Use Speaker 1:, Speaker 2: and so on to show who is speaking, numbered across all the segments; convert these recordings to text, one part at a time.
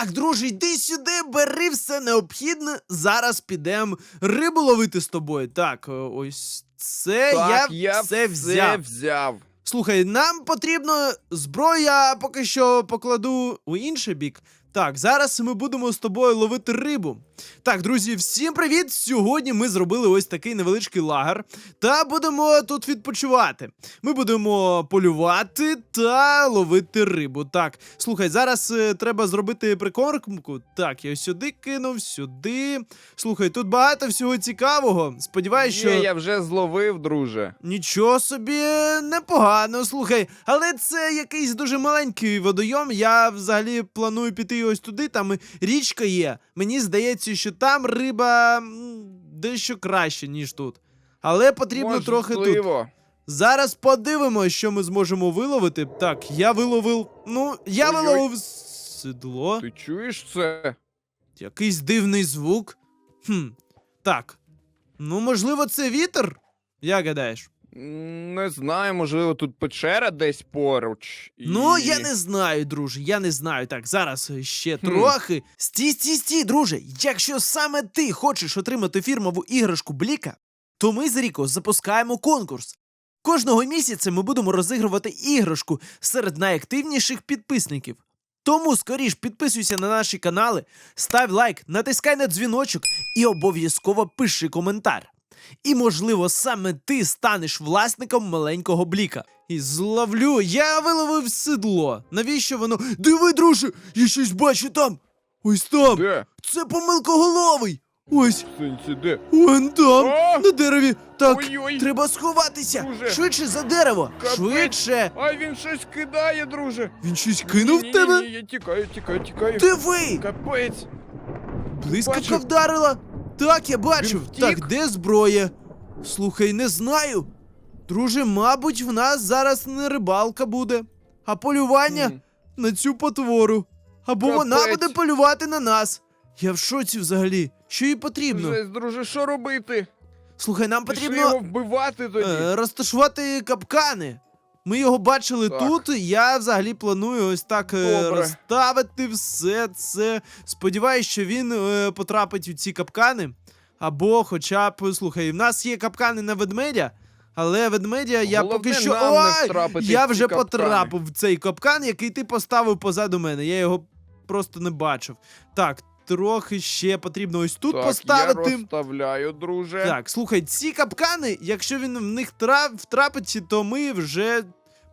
Speaker 1: Так, друже, йди сюди, бери все необхідне. Зараз підемо рибу ловити з тобою. Так, е, ось це
Speaker 2: Так,
Speaker 1: я,
Speaker 2: я
Speaker 1: все
Speaker 2: все
Speaker 1: взяв.
Speaker 2: взяв.
Speaker 1: Слухай, нам потрібно зброя, поки що покладу у інший бік. Так, зараз ми будемо з тобою ловити рибу. Так, друзі, всім привіт! Сьогодні ми зробили ось такий невеличкий лагер та будемо тут відпочивати. Ми будемо полювати та ловити рибу. Так, слухай, зараз е, треба зробити прикормку. Так, я сюди кинув, сюди. Слухай, тут багато всього цікавого. Сподіваюсь, що.
Speaker 2: Є, я вже зловив, друже.
Speaker 1: Нічого собі непогано, слухай, але це якийсь дуже маленький водойом. Я взагалі планую піти ось туди, там річка є. Мені здається, що там риба дещо краще, ніж тут. Але потрібно трохи тут. Зараз подивимося, що ми зможемо виловити. Так, я виловив. Ну, я
Speaker 2: Ой-ой.
Speaker 1: виловив седло.
Speaker 2: Ти чуєш це?
Speaker 1: Якийсь дивний звук. Хм. Так. Ну, можливо, це вітер? Як гадаєш?
Speaker 2: Не знаю, можливо, тут печера десь поруч. І...
Speaker 1: Ну, я не знаю, друже, я не знаю. Так, зараз ще
Speaker 2: Хм.
Speaker 1: трохи. Стій, стій, стій, друже. Якщо саме ти хочеш отримати фірмову іграшку Бліка, то ми з Ріко запускаємо конкурс. Кожного місяця ми будемо розігрувати іграшку серед найактивніших підписників. Тому скоріш підписуйся на наші канали, став лайк, натискай на дзвіночок і обов'язково пиши коментар. І, можливо, саме ти станеш власником маленького бліка. І зловлю, я виловив седло. Навіщо воно? Диви, друже, я щось бачу там. Ось там.
Speaker 2: Де?
Speaker 1: Це помилкоголовий. Ось,
Speaker 2: Синці, де?
Speaker 1: вон там,
Speaker 2: А?
Speaker 1: на дереві. Так,
Speaker 2: Ой-ой.
Speaker 1: треба сховатися.
Speaker 2: Друже.
Speaker 1: Швидше за дерево.
Speaker 2: Капець.
Speaker 1: Швидше.
Speaker 2: Ай, він щось кидає, друже.
Speaker 1: Він щось кинув в
Speaker 2: Ні-ні-ні,
Speaker 1: тебе?
Speaker 2: Я тікаю, тікаю, тікаю.
Speaker 1: Диви!
Speaker 2: Капець.
Speaker 1: Блискавка вдарила. Так, я бачив.
Speaker 2: втік?
Speaker 1: Так, де зброя? Слухай, не знаю. Друже, мабуть, в нас зараз не рибалка буде, а полювання
Speaker 2: М.
Speaker 1: на цю потвору. Або вона
Speaker 2: Капець.
Speaker 1: буде полювати на нас. Я в шоці взагалі. Що їй потрібно?
Speaker 2: Жесть, друже, що робити?
Speaker 1: Слухай, нам
Speaker 2: Пішли
Speaker 1: потрібно
Speaker 2: його вбивати тоді.
Speaker 1: е, розташувати капкани. Ми його бачили
Speaker 2: Так.
Speaker 1: тут. Я взагалі планую ось так е,
Speaker 2: Добре.
Speaker 1: розставити все це. Сподіваюсь, що він е, потрапить у ці капкани. Або, хоча б, слухай, в нас є капкани на ведмедя, але ведмедя я
Speaker 2: Головне,
Speaker 1: поки що. Ой! Я вже
Speaker 2: капкани.
Speaker 1: потрапив в цей капкан, який ти поставив позаду мене. Я його просто не бачив. Так, трохи ще потрібно ось тут
Speaker 2: так,
Speaker 1: поставити.
Speaker 2: я розставляю, друже.
Speaker 1: Так, слухай, ці капкани, якщо він в них тра- втрапить, то ми вже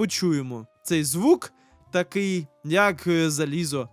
Speaker 1: почуємо цей звук такий, як е, залізо.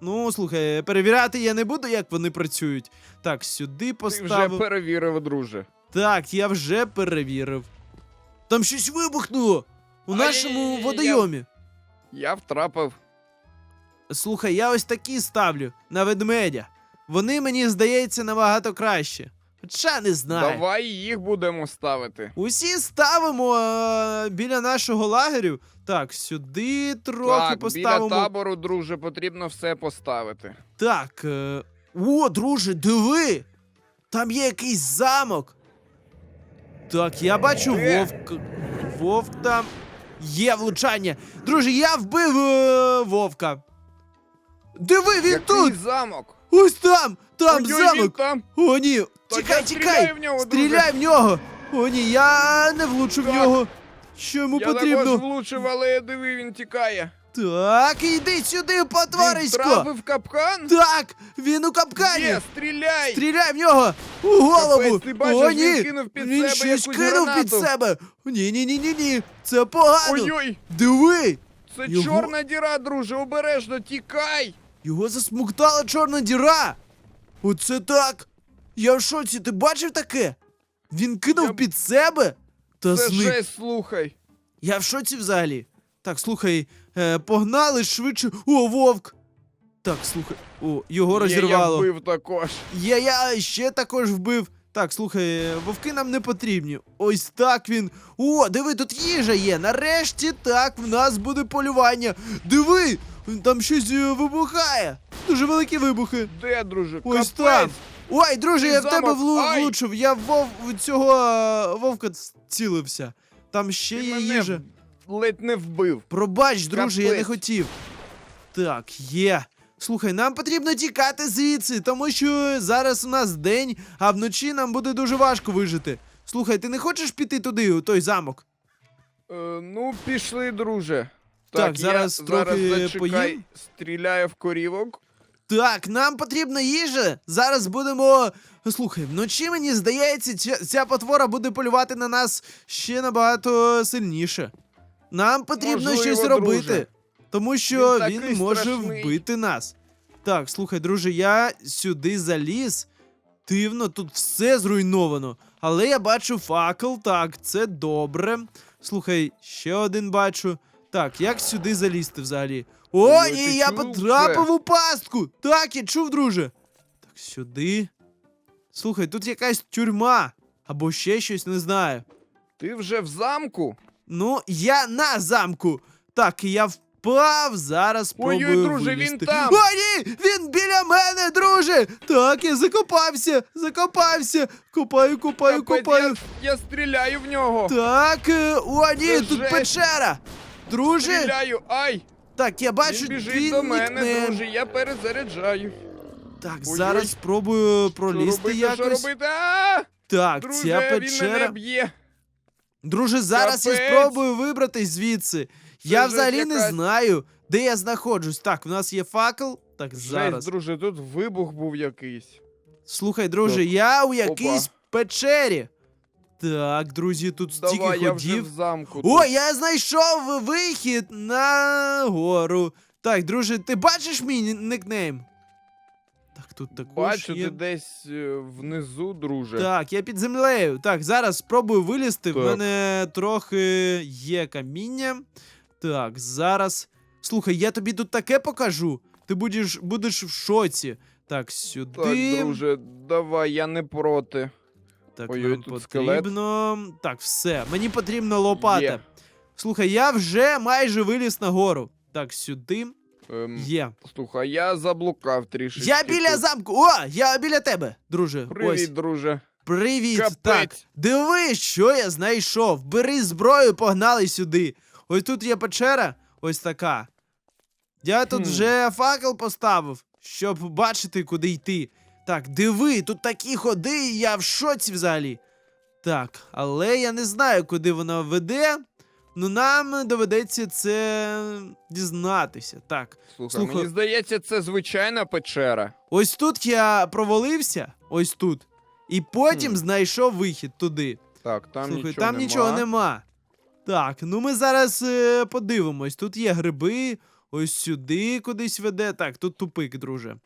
Speaker 1: Ну, слухай, перевіряти я не буду, як вони працюють. Так, сюди поставив.
Speaker 2: Ти вже перевірив, друже.
Speaker 1: Так, я вже перевірив. Там щось вибухнуло у нашому водойомі.
Speaker 2: Я втрапив.
Speaker 1: Слухай, я ось такі ставлю на ведмедя. Вони, мені здається, набагато краще. Хоча не знаю.
Speaker 2: Давай їх будемо ставити.
Speaker 1: Усі ставимо е, біля нашого лагерю. Так, сюди трохи
Speaker 2: так,
Speaker 1: поставимо.
Speaker 2: біля табору, друже, потрібно все поставити.
Speaker 1: Так. Е, о, друже, диви! Там є якийсь замок. Так, я бачу
Speaker 2: Де?
Speaker 1: вовк. Вовк там. Є влучання. Друже, я вбив е, вовка. Диви, він
Speaker 2: Який
Speaker 1: тут!
Speaker 2: замок?
Speaker 1: Ось там! Там
Speaker 2: Ой-ой,
Speaker 1: замок!
Speaker 2: Там.
Speaker 1: О, ні!
Speaker 2: Так
Speaker 1: Тікай,
Speaker 2: я
Speaker 1: тікай!
Speaker 2: стріляю в нього,
Speaker 1: Стріляй в нього! О, ні, я не влучу в
Speaker 2: Так.
Speaker 1: нього. Що йому
Speaker 2: Я
Speaker 1: потрібно?
Speaker 2: також влучив, але диви, він тікає.
Speaker 1: Так, іди сюди,
Speaker 2: Він
Speaker 1: потворисько!
Speaker 2: втрапив капкан?
Speaker 1: Так, він у капкані!
Speaker 2: Є, стріляй!
Speaker 1: Стріляй в нього! У голову!
Speaker 2: Капець, ти бачиш,
Speaker 1: О,
Speaker 2: він кинув під
Speaker 1: він
Speaker 2: себе
Speaker 1: щось
Speaker 2: якусь
Speaker 1: кинув під
Speaker 2: гранату.
Speaker 1: себе! Ні, ні, ні, ні, ні! Це погано!
Speaker 2: Ой-ой,
Speaker 1: Диви!
Speaker 2: це
Speaker 1: Його-
Speaker 2: чорна діра, друже, обережно, тікай!
Speaker 1: Його засмуктала чорна діра! Оце так! Я в шоці, ти бачив таке? Він кинув
Speaker 2: Я-
Speaker 1: під себе та
Speaker 2: Це
Speaker 1: зник.
Speaker 2: жесть, слухай.
Speaker 1: Я в шоці взагалі. Так, слухай, е, погнали швидше. О, вовк! Так, слухай. О, його розірвало.
Speaker 2: Я вбив також.
Speaker 1: Я, я ще також вбив. Так, слухай, вовки нам не потрібні. Ось так він. О, диви, тут їжа є. Нарешті так в нас буде полювання. Диви! Там щось е, вибухає. Дуже великі вибухи.
Speaker 2: Де, друже?
Speaker 1: Ось
Speaker 2: Капець.
Speaker 1: там. Ой, друже, я в тебе влу- влучив. Я в вов... цього е, вовка цілився. Там ще
Speaker 2: Ти
Speaker 1: є
Speaker 2: мене
Speaker 1: їжа.
Speaker 2: ледь не вбив.
Speaker 1: Пробач, друже, я не хотів. Так, є. Слухай, нам потрібно тікати звідси, тому що зараз у нас день, а вночі нам буде дуже важко вижити. Слухай, ти не хочеш піти туди, у той замок?
Speaker 2: Е, ну, пішли, друже.
Speaker 1: Так,
Speaker 2: я
Speaker 1: зараз трохи
Speaker 2: зараз зачекай,
Speaker 1: поїм.
Speaker 2: стріляю в корівок.
Speaker 1: Так, нам потрібна їжа. Зараз будемо. Слухай, вночі мені здається, ця, ця потвора буде полювати на нас ще набагато сильніше. Нам потрібно
Speaker 2: Можливо,
Speaker 1: щось
Speaker 2: друже.
Speaker 1: робити, тому що
Speaker 2: Він
Speaker 1: він,
Speaker 2: такий
Speaker 1: може
Speaker 2: страшний.
Speaker 1: вбити нас. Так, слухай, друже, я сюди заліз. Дивно, тут все зруйновано. Але я бачу факел, так, це добре. Слухай, ще один бачу. Так, як сюди залізти взагалі? О,
Speaker 2: Ну,
Speaker 1: ні, я потрапив у пастку. Так, я чув, друже. Так, сюди. Слухай, тут якась тюрма. Або ще щось, не знаю.
Speaker 2: Ти вже в замку?
Speaker 1: Ну, я на замку. Так, я впав, зараз спробую
Speaker 2: Ой-ой, друже, він
Speaker 1: вилізти.
Speaker 2: там.
Speaker 1: О, ні! Він біля мене, друже! Так, я закопався, закопався. Копаю, копаю,
Speaker 2: Капець,
Speaker 1: копаю.
Speaker 2: Я, я стріляю в нього.
Speaker 1: Так, е, о, ні,
Speaker 2: Це
Speaker 1: тут
Speaker 2: жесть.
Speaker 1: печера. Друже,
Speaker 2: Стріляю. Ай!
Speaker 1: так, я бачу
Speaker 2: він біжить до мене,
Speaker 1: нікнейм.
Speaker 2: друже, я перезаряджаю.
Speaker 1: Так,
Speaker 2: Ой-ой.
Speaker 1: зараз спробую пролізти
Speaker 2: що робити,
Speaker 1: якось.
Speaker 2: що робити? А!
Speaker 1: Так,
Speaker 2: Друже,
Speaker 1: ця
Speaker 2: він мене
Speaker 1: печера.
Speaker 2: б'є.
Speaker 1: Друже, зараз я
Speaker 2: Капець.
Speaker 1: спробую вибратись звідси. я
Speaker 2: жесть
Speaker 1: взагалі не
Speaker 2: якась.
Speaker 1: знаю, де я знаходжусь. Так, в нас є факел. Так, зараз.
Speaker 2: Жесть, друже, тут вибух був якийсь.
Speaker 1: Слухай, друже,
Speaker 2: Так.
Speaker 1: я у якійсь печері. Так, друзі, тут стільки
Speaker 2: Давай, я вже
Speaker 1: ходів.
Speaker 2: в замку.
Speaker 1: О,
Speaker 2: тут.
Speaker 1: я знайшов вихід на гору. Так, друже, ти бачиш мій никнейм? Так, тут також
Speaker 2: Бачу,
Speaker 1: є.
Speaker 2: ти десь е, внизу, друже.
Speaker 1: Так, я під землею. Так, зараз спробую вилізти. В
Speaker 2: Так.
Speaker 1: мене трохи є каміння. Так, зараз. Слухай, я тобі тут таке покажу. Ти будеш, будеш в шоці. Так, сюди.
Speaker 2: Так, друже, давай, я не проти.
Speaker 1: Так,
Speaker 2: Ой-ой,
Speaker 1: нам
Speaker 2: тут скелет.
Speaker 1: потрібно. Так, все. Мені потрібна лопата.
Speaker 2: Є.
Speaker 1: Слухай, я вже майже виліз на гору. Так, сюди
Speaker 2: Ем,
Speaker 1: є.
Speaker 2: Слухай, я заблукав трішечки.
Speaker 1: Я біля
Speaker 2: тут.
Speaker 1: замку. О, я біля тебе, друже.
Speaker 2: Привіт,
Speaker 1: Ось.
Speaker 2: друже.
Speaker 1: Привіт.
Speaker 2: Капець.
Speaker 1: Так, диви, що я знайшов. Бери зброю, погнали сюди. Ось тут є печера, ось така. Я тут
Speaker 2: Хм.
Speaker 1: вже факел поставив, щоб бачити, куди йти. Так, диви, тут такі ходи, і я в шоці взагалі. Так, але я не знаю, куди вона веде. Ну нам доведеться це дізнатися. Так,
Speaker 2: Слухай,
Speaker 1: Слухай.
Speaker 2: мені здається, це звичайна печера.
Speaker 1: ось тут я провалився, ось тут. І потім
Speaker 2: Хм.
Speaker 1: знайшов вихід туди.
Speaker 2: Так, там
Speaker 1: Слухай,
Speaker 2: нічого
Speaker 1: там
Speaker 2: нема.
Speaker 1: нічого нема. Так, ну ми зараз е, подивимось. Тут є гриби, ось сюди кудись веде. Так, тут тупик, друже.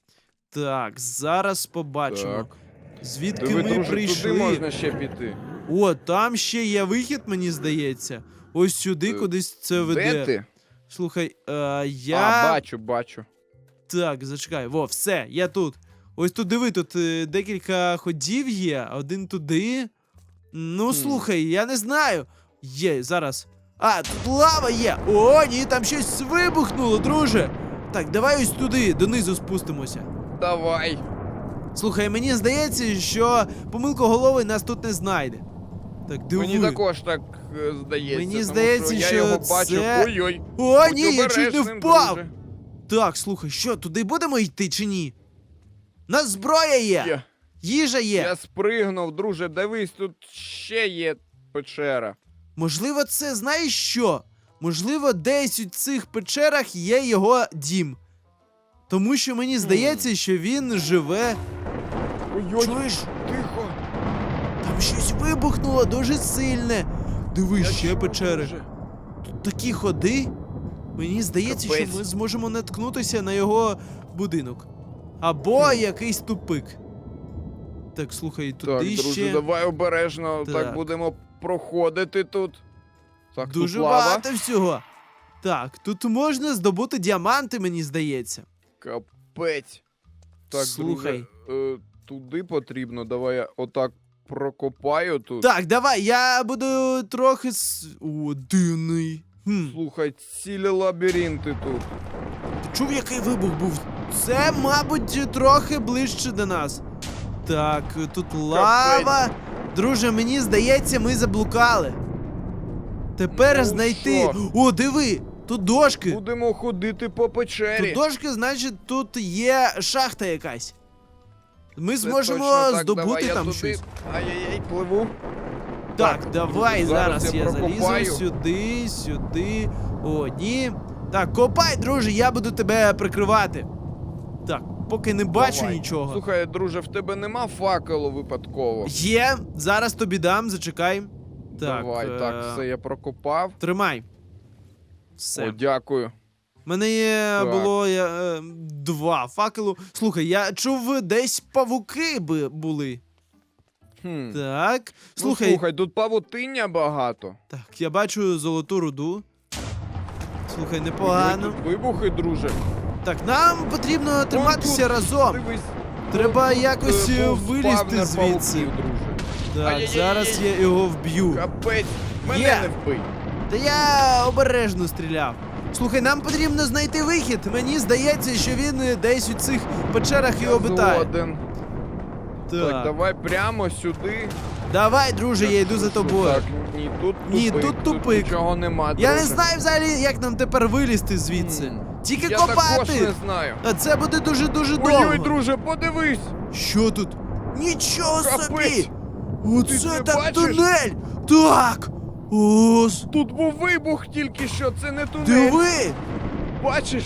Speaker 1: Так, зараз побачимо.
Speaker 2: Так.
Speaker 1: Звідки
Speaker 2: Диви,
Speaker 1: ми
Speaker 2: друже,
Speaker 1: прийшли.
Speaker 2: туди можна ще піти.
Speaker 1: О, там ще є вихід, мені здається. Ось сюди
Speaker 2: Е,
Speaker 1: кудись це веде.
Speaker 2: Де ти?
Speaker 1: Слухай, е, я.
Speaker 2: А, бачу, бачу.
Speaker 1: Так, зачекай. Во, все, я тут. Ось тут диви, тут е, декілька ходів є, один туди. Ну,
Speaker 2: Хм.
Speaker 1: слухай, я не знаю. Є, зараз. А, тут лава є. О, ні, там щось вибухнуло, друже. Так, давай ось туди, донизу спустимося.
Speaker 2: Давай.
Speaker 1: Слухай, мені здається, що помилкоголовий нас тут не знайде. Так.
Speaker 2: Мені також так е, здається.
Speaker 1: Мені
Speaker 2: тому
Speaker 1: здається,
Speaker 2: що я його
Speaker 1: це-
Speaker 2: бачу. Ой-ой.
Speaker 1: О,
Speaker 2: будь
Speaker 1: ні, я чуть не
Speaker 2: обережним,
Speaker 1: впав.
Speaker 2: друже.
Speaker 1: Так, слухай, що, туди будемо йти чи ні? У нас зброя є,
Speaker 2: Я,
Speaker 1: їжа є.
Speaker 2: я спригнув, друже, дивись, тут ще є печера.
Speaker 1: Можливо, це знаєш що? Можливо, десь у цих печерах є його дім. Тому що мені здається, що він живе.
Speaker 2: Ой-ой,
Speaker 1: Чуєш?
Speaker 2: тихо.
Speaker 1: Там щось вибухнуло дуже сильне. Диви,
Speaker 2: Я
Speaker 1: ще печери.
Speaker 2: друже.
Speaker 1: Тут такі ходи. Мені здається,
Speaker 2: Капець.
Speaker 1: що ми зможемо наткнутися на його будинок. Або якийсь тупик. Так, слухай,
Speaker 2: Так,
Speaker 1: туди
Speaker 2: друже,
Speaker 1: ще
Speaker 2: давай обережно, так.
Speaker 1: Так.
Speaker 2: будемо проходити тут. Так,
Speaker 1: дуже
Speaker 2: тут лава.
Speaker 1: багато всього. Так, тут можна здобути діаманти, мені здається.
Speaker 2: Капець. Так,
Speaker 1: Слухай.
Speaker 2: друже, е, туди потрібно. Давай я отак прокопаю тут.
Speaker 1: Так, давай, я буду трохи. с- О, дивний. Хм,
Speaker 2: Слухай, цілі лабіринти тут.
Speaker 1: ти чув, який вибух був? Це, мабуть, трохи ближче до нас. Так, тут лава. Друже, мені здається, ми заблукали. Тепер
Speaker 2: Ну,
Speaker 1: знайти.
Speaker 2: що?
Speaker 1: О, диви! Тут дошки.
Speaker 2: Будемо ходити по печері.
Speaker 1: Тут дошки, значить, тут є шахта якась. Ми
Speaker 2: Це
Speaker 1: зможемо
Speaker 2: точно. Так,
Speaker 1: здобути
Speaker 2: давай я
Speaker 1: там
Speaker 2: туди.
Speaker 1: щось.
Speaker 2: Ай-яй-яй, пливу.
Speaker 1: Так,
Speaker 2: Так,
Speaker 1: давай
Speaker 2: зараз
Speaker 1: зараз,
Speaker 2: я
Speaker 1: я
Speaker 2: прокопаю.
Speaker 1: залізу сюди, сюди. О, ні. Так, копай, друже, я буду тебе прикривати. Так, поки не бачу
Speaker 2: Давай.
Speaker 1: нічого.
Speaker 2: Слухай, друже, в тебе нема факелу випадково.
Speaker 1: Є, зараз тобі дам, зачекай. Так,
Speaker 2: Давай,
Speaker 1: е,
Speaker 2: так, все, я прокопав.
Speaker 1: Тримай. Все.
Speaker 2: О, дякую.
Speaker 1: У мене є
Speaker 2: Так.
Speaker 1: було е, е, два факелу. Слухай, я чув, десь павуки би були.
Speaker 2: Хм.
Speaker 1: Так.
Speaker 2: Ну,
Speaker 1: Слухай,
Speaker 2: слухай, тут павутиння багато.
Speaker 1: так, я бачу золоту руду. Слухай, непогано.
Speaker 2: Тут вибухи, друже.
Speaker 1: Так, нам потрібно триматися
Speaker 2: тут,
Speaker 1: разом.
Speaker 2: Дивись.
Speaker 1: Треба якось
Speaker 2: е,
Speaker 1: е, вилізти звідси.
Speaker 2: павуків, друже.
Speaker 1: Так, зараз я його вб'ю.
Speaker 2: Капець, мене
Speaker 1: Є.
Speaker 2: не вбий.
Speaker 1: Та я обережно стріляв. Слухай, нам потрібно знайти вихід. Мені здається, що він десь у цих печерах і
Speaker 2: Я
Speaker 1: обитає.
Speaker 2: згоден.
Speaker 1: Так.
Speaker 2: Так, давай прямо сюди.
Speaker 1: Давай, друже, я йду за тобою.
Speaker 2: Так, ні, тут
Speaker 1: Ні,
Speaker 2: тупик,
Speaker 1: тут тупик.
Speaker 2: нічого нема,
Speaker 1: Я не
Speaker 2: друже.
Speaker 1: знаю взагалі, як нам тепер вилізти звідси. Тільки
Speaker 2: Я також
Speaker 1: копати.
Speaker 2: не знаю.
Speaker 1: А це буде дуже-дуже
Speaker 2: Ой-ой, друже, подивись!
Speaker 1: Що тут? Нічого
Speaker 2: Капець!
Speaker 1: собі!
Speaker 2: Ти
Speaker 1: Оце
Speaker 2: це
Speaker 1: так
Speaker 2: бачиш?
Speaker 1: тунель! Так! Ос!
Speaker 2: Тут був вибух тільки що, це не тунель.
Speaker 1: Диви!
Speaker 2: Бачиш?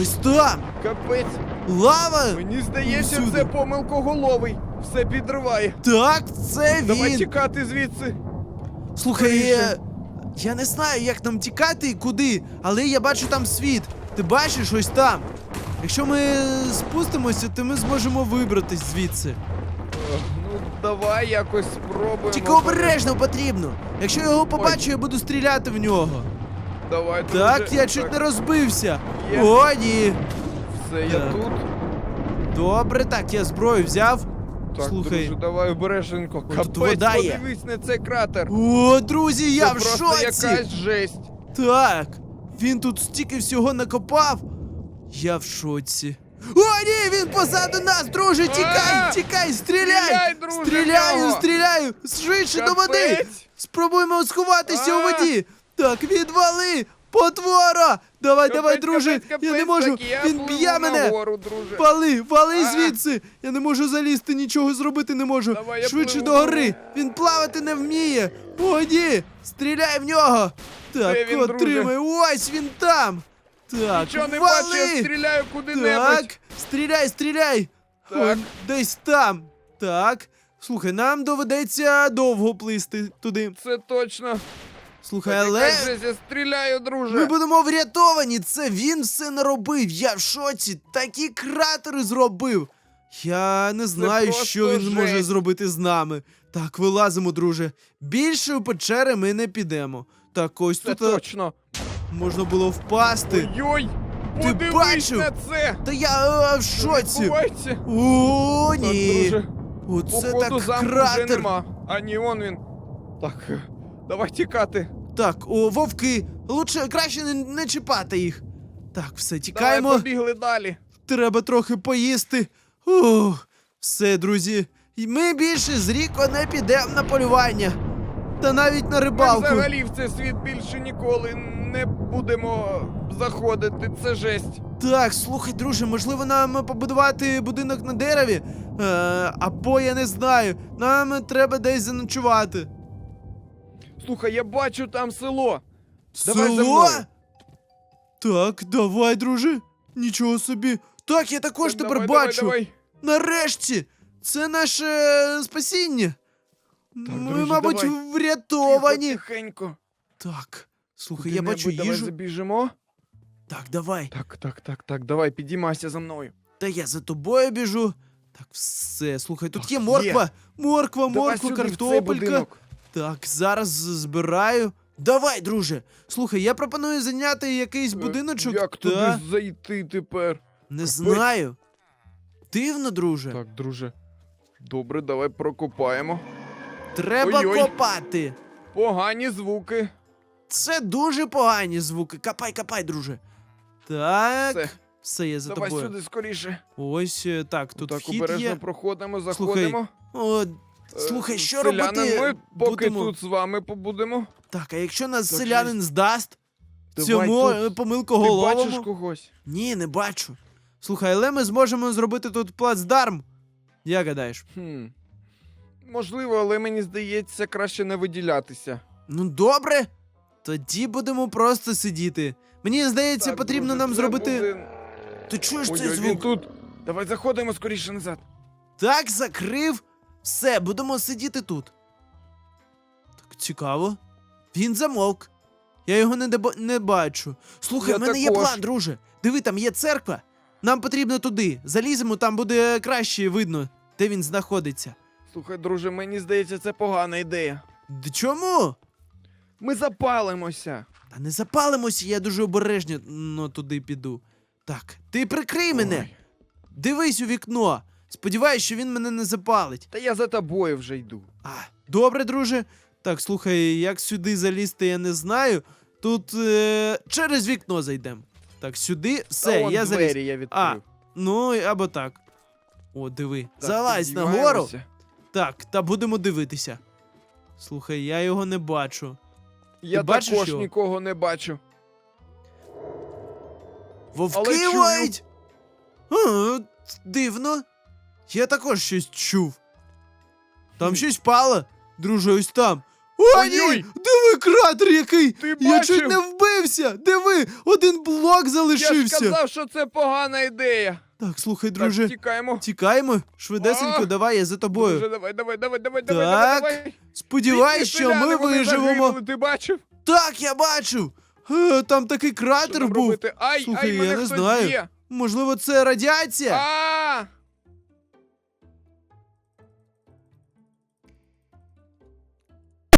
Speaker 1: Ось там!
Speaker 2: Капець.
Speaker 1: Лава!
Speaker 2: Мені здається,
Speaker 1: Всюди.
Speaker 2: це помилкоголовий. Все підриває.
Speaker 1: Так, це
Speaker 2: Давай тікати звідси.
Speaker 1: Слухай,
Speaker 2: скоріше.
Speaker 1: е, я не знаю, як нам тікати і куди, але я бачу там світ. Ти бачиш ось там. Якщо ми спустимося, то ми зможемо вибратись звідси.
Speaker 2: Давай якось спробуємо.
Speaker 1: Тільки обережно потрібно. Якщо я його побачу, я буду стріляти в нього.
Speaker 2: Давай, друже.
Speaker 1: Так, я чуть не розбився.
Speaker 2: Є.
Speaker 1: О, ні.
Speaker 2: Все, я
Speaker 1: Так.
Speaker 2: тут.
Speaker 1: Добре, так, я зброю взяв.
Speaker 2: Так,
Speaker 1: Слухай.
Speaker 2: друже, давай обережненько.
Speaker 1: тут
Speaker 2: Капець,
Speaker 1: вода є.
Speaker 2: подивись на цей кратер.
Speaker 1: О, друзі, я
Speaker 2: це
Speaker 1: в
Speaker 2: просто
Speaker 1: шоці!
Speaker 2: якась жесть.
Speaker 1: Так, він тут стільки всього накопав. Я в шоці. О, ні, він позаду нас, друже! Тікай, тікай, стріляй!
Speaker 2: Стріляй, друже, в
Speaker 1: Стріляю,
Speaker 2: нього!
Speaker 1: стріляю! Швидше до води!
Speaker 2: Капець.
Speaker 1: Спробуємо сховатися у
Speaker 2: А!
Speaker 1: воді! Так, відвали! Потвора! Давай, давай,
Speaker 2: Капець,
Speaker 1: друже!
Speaker 2: капець,
Speaker 1: я не
Speaker 2: капець,
Speaker 1: можу!
Speaker 2: так, я
Speaker 1: Він
Speaker 2: пливу
Speaker 1: б'є мене!
Speaker 2: нагору, друже.
Speaker 1: Вали, вали
Speaker 2: А!
Speaker 1: звідси! Я не можу залізти, нічого зробити не можу.
Speaker 2: Давай, я
Speaker 1: Швидше
Speaker 2: пливу.
Speaker 1: до гори! Він плавати не вміє! О, ні! Стріляй в нього! Так,
Speaker 2: він,
Speaker 1: отримай! Ось він там! Так,
Speaker 2: Нічого не бачу, я стріляю куди-небудь.
Speaker 1: Так, стріляй, стріляй!
Speaker 2: Так.
Speaker 1: Он десь там. Так. Слухай, нам доведеться довго плисти туди.
Speaker 2: Це точно.
Speaker 1: Слухай, але
Speaker 2: яка жесть, я стріляю, друже.
Speaker 1: ми будемо врятовані. Це він все наробив. Я в шоці. Такі кратери зробив. Я не знаю,
Speaker 2: просто
Speaker 1: що він може
Speaker 2: жесть.
Speaker 1: зробити з нами. Так, вилазимо, друже. Більше у печери ми не підемо. Так, ось
Speaker 2: Це
Speaker 1: тут а,
Speaker 2: точно.
Speaker 1: Можна було впасти.
Speaker 2: Ой-ой,
Speaker 1: Ти бачив?
Speaker 2: на це.
Speaker 1: Та я а, в шоці.
Speaker 2: Відбувається.
Speaker 1: О,
Speaker 2: Так,
Speaker 1: ні.
Speaker 2: друже,
Speaker 1: Оце
Speaker 2: походу
Speaker 1: так
Speaker 2: замку вже
Speaker 1: кратер.
Speaker 2: нема. А ні, он він. Так, е, давай тікати.
Speaker 1: Так, о, вовки, лучше краще не, не чіпати їх. Так, все,
Speaker 2: Давай
Speaker 1: тікаємо.
Speaker 2: побігли далі.
Speaker 1: Треба трохи поїсти. Ух, все, друзі. І Ми більше з Ріко не підемо на полювання. Та навіть на
Speaker 2: Ми
Speaker 1: рибалку.
Speaker 2: взагалі в цей світ більше ніколи не будемо заходити. Це жесть.
Speaker 1: Так, слухай, друже, можливо, нам побудувати будинок на дереві? Е, або я не знаю. Нам треба десь заночувати.
Speaker 2: Слухай, я бачу там село. Давай за
Speaker 1: Село?
Speaker 2: мною.
Speaker 1: Так, давай, друже. Нічого собі. Так, я також
Speaker 2: Так,
Speaker 1: тепер
Speaker 2: давай,
Speaker 1: бачу.
Speaker 2: Давай, давай.
Speaker 1: Нарешті! Це наше е, спасіння. Ми,
Speaker 2: друже,
Speaker 1: мабуть,
Speaker 2: давай.
Speaker 1: врятовані.
Speaker 2: Тихо, тихенько.
Speaker 1: Так. Слухай, я
Speaker 2: Куди-небудь
Speaker 1: бачу
Speaker 2: Давай
Speaker 1: їжу.
Speaker 2: забіжимо.
Speaker 1: Так, давай.
Speaker 2: Так, так, так, так. Давай, підіймайся за мною.
Speaker 1: Та я за тобою біжу. Так, все. Слухай, тут
Speaker 2: Так,
Speaker 1: є
Speaker 2: є.
Speaker 1: морква. Морква,
Speaker 2: Давай
Speaker 1: морква,
Speaker 2: сюди, в цей
Speaker 1: картопелька.
Speaker 2: будинок.
Speaker 1: Так, зараз збираю. Давай, друже. Слухай, я пропоную зайняти якийсь
Speaker 2: Е,
Speaker 1: будиночок.
Speaker 2: Як
Speaker 1: Та,
Speaker 2: туди зайти тепер?
Speaker 1: Не знаю. Дивно, друже.
Speaker 2: Так, друже. Добре, давай прокопаємо.
Speaker 1: Треба
Speaker 2: Ой-ой.
Speaker 1: копати.
Speaker 2: Погані звуки.
Speaker 1: Це дуже погані звуки. Капай, капай, друже. Так.
Speaker 2: Все.
Speaker 1: Все, я за
Speaker 2: Давай
Speaker 1: тобою.
Speaker 2: сюди скоріше.
Speaker 1: Ось е, так, тут
Speaker 2: так,
Speaker 1: вхід
Speaker 2: обережно
Speaker 1: є.
Speaker 2: проходимо,
Speaker 1: Слухай,
Speaker 2: заходимо.
Speaker 1: О,
Speaker 2: Е,
Speaker 1: слухай, що робити?
Speaker 2: Ми поки
Speaker 1: будемо?
Speaker 2: тут з вами побудемо.
Speaker 1: Так, а якщо нас
Speaker 2: Так,
Speaker 1: селянин здасть? цьому
Speaker 2: тут.
Speaker 1: е,
Speaker 2: Ти
Speaker 1: помилкоголовому.
Speaker 2: бачиш когось?
Speaker 1: Ні, не бачу. Слухай, але ми зможемо зробити тут плацдарм. Як гадаєш?
Speaker 2: Хм. Можливо, але мені здається, краще не виділятися.
Speaker 1: Ну добре. Тоді будемо просто сидіти. Мені здається,
Speaker 2: Так,
Speaker 1: потрібно
Speaker 2: друже,
Speaker 1: нам
Speaker 2: це
Speaker 1: зробити.
Speaker 2: буде-
Speaker 1: Ти чуєш цей
Speaker 2: ой,
Speaker 1: звук?
Speaker 2: він тут. Давай заходимо скоріше назад.
Speaker 1: Так, закрив. Все, будемо сидіти тут. Так, цікаво. Він замовк. Я його не, дебо- не бачу. Слухай,
Speaker 2: Я
Speaker 1: в мене є
Speaker 2: також.
Speaker 1: план, друже. Диви, там є церква. Нам потрібно туди. Заліземо, там буде краще видно, де він знаходиться.
Speaker 2: Слухай, друже, мені здається, це погана ідея.
Speaker 1: Д- Чому?
Speaker 2: Ми запалимося.
Speaker 1: Та не запалимося, я дуже обережно ну, туди піду. Так, ти прикрий мене.
Speaker 2: Ой,
Speaker 1: Дивись у вікно. Сподіваюсь, що він мене не запалить.
Speaker 2: Та я за тобою вже йду.
Speaker 1: А, добре, друже. Так, слухай, як сюди залізти, я не знаю. Тут е- через вікно зайдемо. Так, сюди, все,
Speaker 2: Та вон
Speaker 1: я заліз.
Speaker 2: двері я відкрив.
Speaker 1: Ну, або так. О, диви.
Speaker 2: Так,
Speaker 1: Залазь нагору.
Speaker 2: підіймаємося.
Speaker 1: Так, та будемо дивитися. Слухай, я його не бачу.
Speaker 2: Я
Speaker 1: бачиш
Speaker 2: також
Speaker 1: його?
Speaker 2: нікого не бачу.
Speaker 1: Вовки
Speaker 2: чую.
Speaker 1: А, дивно. Я також щось чув. Там щось впало. Друже, ось там. О,
Speaker 2: Ой-ой!
Speaker 1: Диви кратер який!
Speaker 2: Ти
Speaker 1: Я чуть не вбився! Диви! Один блок
Speaker 2: Я ж
Speaker 1: залишився!
Speaker 2: казав, що це погана ідея.
Speaker 1: Так, слухай,
Speaker 2: Так,
Speaker 1: друже,
Speaker 2: тікаємо.
Speaker 1: тікаємо. Швидесенько,
Speaker 2: А!
Speaker 1: давай, я за тобою.
Speaker 2: Друже, давай, давай, давай, давай,
Speaker 1: Так,
Speaker 2: давай, давай, давай.
Speaker 1: Сподіваюсь, що ми виживемо.
Speaker 2: Ти бачив?
Speaker 1: Так, я бачу. Е, Там такий кратер був.
Speaker 2: Ай,
Speaker 1: Слухай,
Speaker 2: ай,
Speaker 1: я
Speaker 2: мене
Speaker 1: не
Speaker 2: хтось
Speaker 1: знаю.
Speaker 2: б'є.
Speaker 1: Можливо, це радіація?